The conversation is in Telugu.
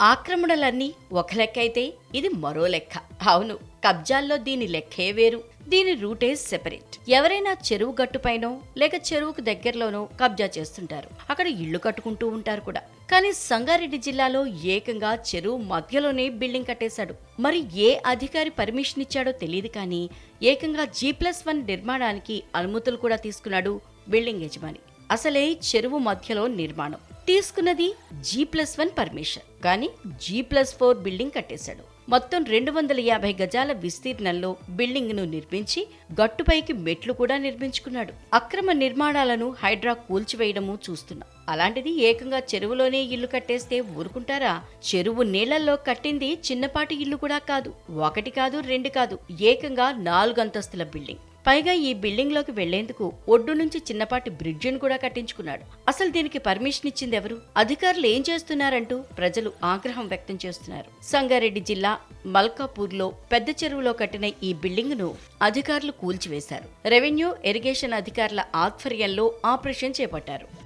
ఆక్రమణలన్నీ ఒక లెక్క అయితే ఇది మరో లెక్క. అవును కబ్జాల్లో దీని లెక్కే వేరు. దీని రూటేజ్ సెపరేట్. ఎవరైనా చెరువు గట్టుపైనో లేక చెరువుకు దగ్గరలోనో కబ్జా చేస్తుంటారు. అక్కడ ఇళ్ళు కట్టుకుంటూ ఉంటారు కూడా. కానీ సంగారెడ్డి జిల్లాలో ఏకంగా చెరువు మధ్యలోనే బిల్డింగ్ కట్టేశాడు. మరి ఏ అధికారి పర్మిషన్ ఇచ్చాడో తెలియదు కానీ ఏకంగా జీ ప్లస్ వన్ నిర్మాణానికి అనుమతులు కూడా తీసుకున్నాడు బిల్డింగ్ యజమాని. అసలే చెరువు మధ్యలో నిర్మాణం. తీసుకున్నది జీ ప్లస్ వన్ పర్మిషన్ కానీ జీ ప్లస్ ఫోర్ బిల్డింగ్ కట్టేశాడు. మొత్తం రెండు వందల యాభై గజాల విస్తీర్ణంలో బిల్డింగ్ను నిర్మించి గట్టుపైకి మెట్లు కూడా నిర్మించుకున్నాడు. అక్రమ నిర్మాణాలను హైడ్రా కూల్చివేయడము చూస్తున్నాం. అలాంటిది ఏకంగా చెరువులోనే ఇల్లు కట్టేస్తే ఊరుకుంటారా? చెరువు నీళ్ళలో కట్టింది చిన్నపాటి ఇల్లు కూడా కాదు. ఒకటి కాదు రెండు కాదు ఏకంగా నాలుగంతస్తుల బిల్డింగ్. పైగా ఈ బిల్డింగ్లోకి వెళ్ళేందుకు ఒడ్డు నుంచి చిన్నపాటి బ్రిడ్జిని కూడా కట్టించుకున్నాడు. అసలు దీనికి పర్మిషన్ ఇచ్చింది ఎవరు? అధికారులు ఏం చేస్తున్నారంటూ ప్రజలు ఆగ్రహం వ్యక్తం చేస్తున్నారు. సంగారెడ్డి జిల్లా మల్కాపూర్లో పెద్ద చెరువులో కట్టిన ఈ బిల్డింగ్ను అధికారులు కూల్చివేశారు. రెవెన్యూ ఇరిగేషన్ అధికారుల ఆధ్వర్యంలో ఆపరేషన్ చేపట్టారు.